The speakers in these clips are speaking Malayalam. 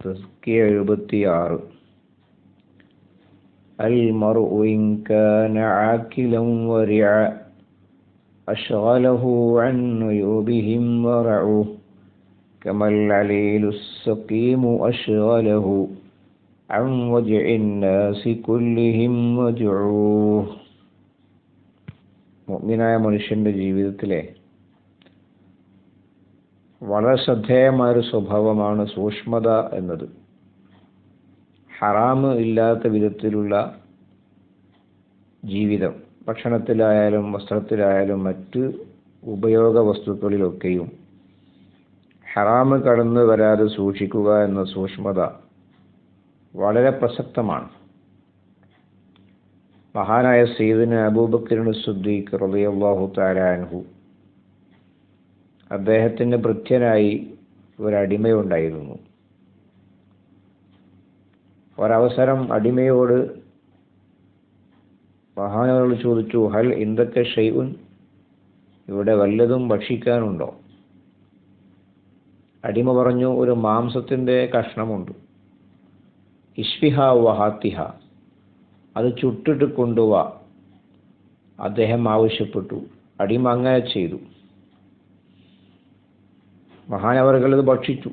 തസ്കിയ എഴുപത്തിയാറ് المرء إن كان عاكلا ورعا أشغله عن عيوبهم ورعه كما العليل السقيم أشغله عن وجع الناس كلهم وجعوه മുഗ്മിനായ മനുഷ്യന്റെ ജീവിതത്തിലെ വളരെ ശ്രദ്ധേയമായ ഒരു സ്വഭാവമാണ് സൂക്ഷ്മത എന്നത്. ഹറാമ് ഇല്ലാത്ത വിധത്തിലുള്ള ജീവിതം ഭക്ഷണത്തിലായാലും വസ്ത്രത്തിലായാലും മറ്റ് ഉപയോഗ വസ്തുക്കളിലൊക്കെയും ഹറാമ് കടന്നു വരാതെ സൂക്ഷിക്കുക എന്ന സൂക്ഷ്മത വളരെ പ്രസക്തമാണ്. മഹാനായ സീദിന് അബൂബക്കറിന് സുദ്ദീഖ് റളിയല്ലാഹു തആല അൻഹു അദ്ദേഹത്തിന് ഭൃത്യനായി ഒരടിമയുണ്ടായിരുന്നു. ഒരവസരം അടിമയോട് മഹാനോട് ചോദിച്ചു ഹൽ എന്തൊക്കെ ഷെയ്വുൻ ഇവിടെ വല്ലതും ഭക്ഷിക്കാനുണ്ടോ? അടിമ പറഞ്ഞു ഒരു മാംസത്തിന്റെ കഷ്ണമുണ്ട്. ഇഷ്ഫിഹ വഹാത്തിഹ. അത് ചുട്ടിട്ട് കൊണ്ടുവാ. അദ്ദേഹം ആവശ്യപ്പെട്ടു. അടിമ അങ്ങനെ ചെയ്തു. മഹാനവർകൾ ഇത് ഭക്ഷിച്ചു.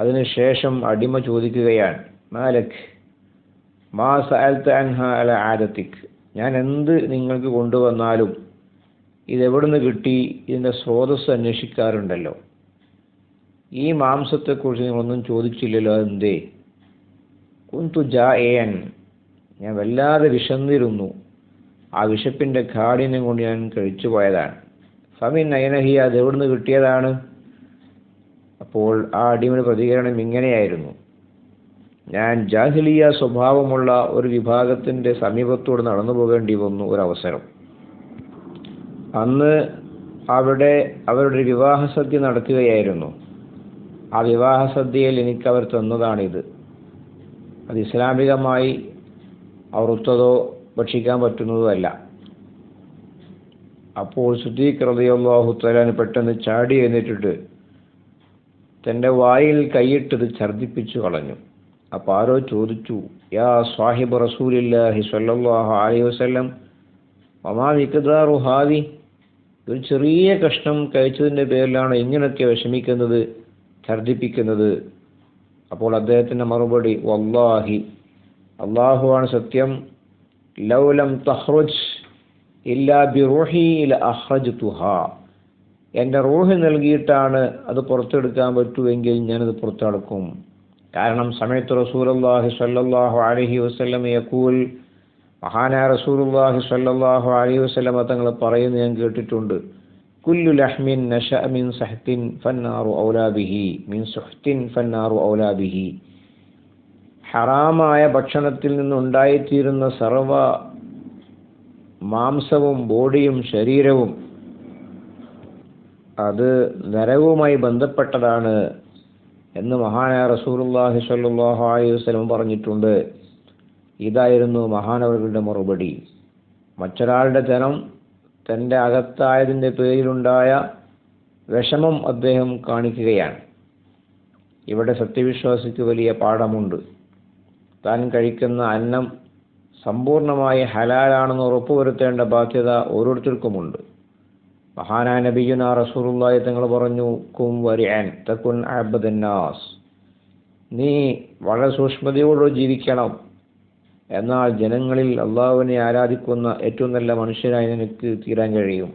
അതിനുശേഷം അടിമ ചോദിക്കുകയാണ് മാലക് മാ സഅൽത്ത അൻഹ ഞാൻ എന്ത് നിങ്ങൾക്ക് കൊണ്ടുവന്നാലും ഇതെവിടുന്ന് കിട്ടി? ഇതിന്റെ സ്രോതസ് അന്വേഷിക്കാറുണ്ടല്ലോ. ഈ മാംസത്തെക്കുറിച്ച് നിങ്ങളൊന്നും ചോദിച്ചില്ലല്ലോ എന്തേ കുന്തു ജാ ഏൻ ഞാൻ വല്ലാതെ വിശന്നിരുന്നു. ആ വിശപ്പിന്റെ കാഠിന്യം കൊണ്ട് ഞാൻ കഴിച്ചു പോയതാണ് ഫമിൻ നയനഹി അത് എവിടുന്ന് കിട്ടിയതാണ്? അപ്പോൾ ആ അടിമയുടെ പ്രതികരണം ഇങ്ങനെയായിരുന്നു. ഞാൻ ജാഹിലിയ സ്വഭാവമുള്ള ഒരു വിഭാഗത്തിന്റെ സമീപത്തോട് നടന്നു പോകേണ്ടി വന്നു ഒരവസരം. അന്ന് അവിടെ അവരുടെ വിവാഹ സദ്യ നടക്കുകയായിരുന്നു ആ വിവാഹ സദ്യയിൽ എനിക്ക് അവർ തന്നതാണിത്. അത് ഇസ്ലാമികമായി അറുത്തതോ ഭക്ഷിക്കാൻ പറ്റുന്നതോ അല്ല അപ്പോൾ സുദീഖ് റളിയല്ലാഹു തആല പെട്ടെന്ന് ചാടി എന്നിട്ടിട്ട് തന്റെ വായിൽ കൈയിട്ടത് ഛർദിപ്പിച്ചു കളഞ്ഞു. അപ്പോൾ ആരോ ചോദിച്ചു യാ സാഹിബ് റസൂലില്ലാഹി സ്വല്ലല്ലാഹു അലൈഹി വസല്ലം വമാ മിഖ്ദാറു ഹാദി? ഒരു ചെറിയ കഷ്ണം കഴിച്ചതിന്റെ പേരിലാണ് ഇങ്ങനെയൊക്കെ വിഷമിക്കുന്നത് ഛർദിപ്പിക്കുന്നത് അപ്പോൾ അദ്ദേഹത്തിന്റെ മറുപടി വല്ലാഹി അള്ളാഹുവാണ് സത്യം ലൗലം തഹ്റുജ് ഇല്ലാ എന്റെ റൂഹ് നൽകിയിട്ടാണ് അത് പുറത്തെടുക്കാൻ പറ്റുമെങ്കിൽ ഞാനത് പുറത്തെടുക്കും. കാരണം സമയത്ത് റസൂലുള്ളാഹി സല്ലാഹു അലഹി വസ്ലം യക്കൂൽ മഹാനായ റസൂലുള്ളാഹി സല്ലാഹു അലഹി വസ്ലമ തങ്ങൾ പറയുന്നത് ഞാൻ കേട്ടിട്ടുണ്ട്. കുല്ലു ലഹ്മിൻ നശ മിൻ സഹ്തിൻ ഫന്നാറു ഔലാബിഹി മിൻ സുഹ്തിൻ ഫന്നാറു ഔലാബിഹി ഹറാമായ ഭക്ഷണത്തിൽ നിന്നുണ്ടായിത്തീരുന്ന സർവ മാംസവും ബോഡിയും ശരീരവും അത് നരകവുമായി ബന്ധപ്പെട്ടതാണ് എന്ന് മഹാനായ റസൂലുള്ളാഹി സ്വല്ലല്ലാഹു അലൈഹി വസല്ലം പറഞ്ഞിട്ടുണ്ട്. ഇതായിരുന്നു മഹാനവരുടെ മറുപടി. മറ്റൊരാളുടെ ജനം തന്റെ അകത്തായതിന്റെ പേരിലുണ്ടായ വിഷമം അദ്ദേഹം കാണിക്കുകയാണ്. ഇവിടെ സത്യവിശ്വാസിക്ക് വലിയ പാഠമുണ്ട്. താൻ കഴിക്കുന്ന അന്നം സമ്പൂർണമായി ഹലാലാണെന്ന് ഉറപ്പുവരുത്തേണ്ട ബാധ്യത ഓരോരുത്തർക്കുമുണ്ട്. മഹാനായ നബിയുന റസൂലുള്ളാഹി തങ്ങൾ പറഞ്ഞു കും വരിഅൻ തകുൻ അബദന്നാസ് നീ വളരെ സൂക്ഷ്മതയോടെ ജീവിക്കണം. എന്നാൽ ജനങ്ങളിൽ അള്ളാഹുവിനെ ആരാധിക്കുന്ന ഏറ്റവും നല്ല മനുഷ്യനായി നിനക്ക് തീരാൻ കഴിയും.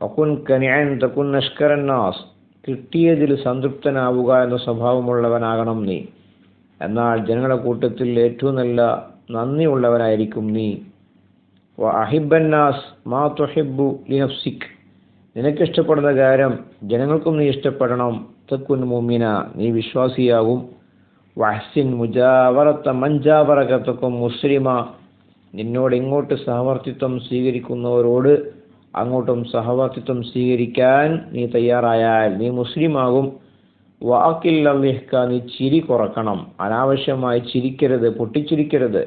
അക്കുൻ കനിയാൻ തക്കുൻ നഷ്കരന്നാസ് കിട്ടിയതിൽ സംതൃപ്തനാവുക എന്ന സ്വഭാവമുള്ളവനാകണം നീ. എന്നാൽ ജനങ്ങളുടെ കൂട്ടത്തിൽ ഏറ്റവും നല്ല നന്ദിയുള്ളവനായിരിക്കും നീ. അഹിബന്നാസ് മാ തുഹിബു ലിനഫ്സിക്. നിനക്കിഷ്ടപ്പെടുന്ന കാര്യം ജനങ്ങൾക്കും നീ ഇഷ്ടപ്പെടണം. തെക്കുൻ മുമിന നീ വിശ്വാസിയാകും വഹ്സിൻ മുജാവറത്ത മഞ്ചാവറകത്തക്കും മുസ്ലിമ. നിന്നോട് ഇങ്ങോട്ട് സഹവർത്തിത്വം സ്വീകരിക്കുന്നവരോട് അങ്ങോട്ടും സഹവർത്തിത്വം സ്വീകരിക്കാൻ നീ തയ്യാറായാൽ നീ മുസ്ലിമാകും. നീ ചിരി കുറക്കണം. അനാവശ്യമായി ചിരിക്കരുത് പൊട്ടിച്ചിരിക്കരുത്.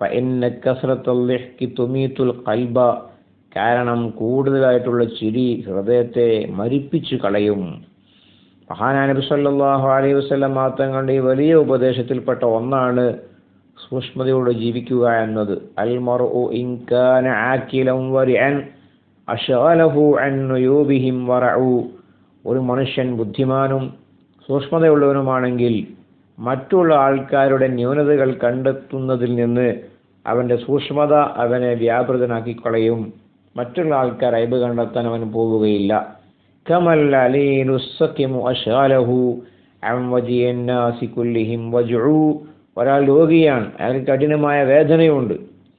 എന്നെ കസ്രത്തുൽ തുമീത്തുൽ കൽബ കാരണം കൂടുതലായിട്ടുള്ള ചിരി ഹൃദയത്തെ മരിപ്പിച്ചു കളയും. മഹാനാ നബി സല്ലല്ലാഹു അലൈഹി വസ്ലം മാത്തങ്ങളുടെ ഈ വലിയ ഉപദേശത്തിൽപ്പെട്ട ഒന്നാണ് സൂക്ഷ്മതയോടെ ജീവിക്കുക എന്നത്. അൽ മർഉ ഇൻ കാന വരിഅൻ അശാലഹു അൻ നുയൂബിഹിം വറഉ. ഒരു മനുഷ്യൻ ബുദ്ധിമാനും സൂക്ഷ്മതയുള്ളവനുമാണെങ്കിൽ മറ്റുള്ള ആൾക്കാരുടെ ന്യൂനതകൾ കണ്ടെത്തുന്നതിൽ നിന്ന് അവന്റെ സൂക്ഷ്മത അവനെ വ്യാപൃതനാക്കിക്കളയും മറ്റുള്ള ആൾക്കാർ അയബ് കണ്ടെത്താൻ അവൻ പോവുകയില്ല കമൽ ഒരാൾ രോഗിയാണ്. അയാൾക്ക് കഠിനമായ വേദനയുണ്ട്.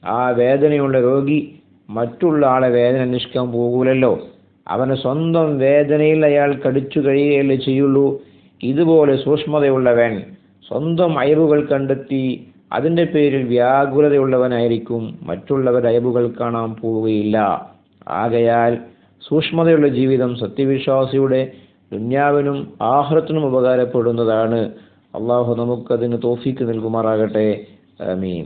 ആ വേദനയുള്ള രോഗി മറ്റുള്ള ആളെ വേദന അന്വേഷിക്കാൻ പോകൂലല്ലോ. അവന് സ്വന്തം വേദനയിൽ അയാൾ കടിച്ചു കഴിയുകയല്ലേ ചെയ്യുള്ളൂ. ഇതുപോലെ സൂക്ഷ്മതയുള്ളവൻ സ്വന്തം അയവുകൾ കണ്ടെത്തി അതിന്റെ പേരിൽ വ്യാകുലതയുള്ളവനായിരിക്കും. മറ്റുള്ളവർ അയവുകൾ കാണാൻ പോവുകയില്ല. ആകയാൽ സൂക്ഷ്മതയുള്ള ജീവിതം സത്യവിശ്വാസിയുടെ ദുന്യാവിനും ആഹ്റത്തിനും ഉപകാരപ്പെടുന്നതാണ്. അള്ളാഹു നമുക്കതിന് തോഫിക്ക് നൽകുമാറാകട്ടെ. ആമീൻ.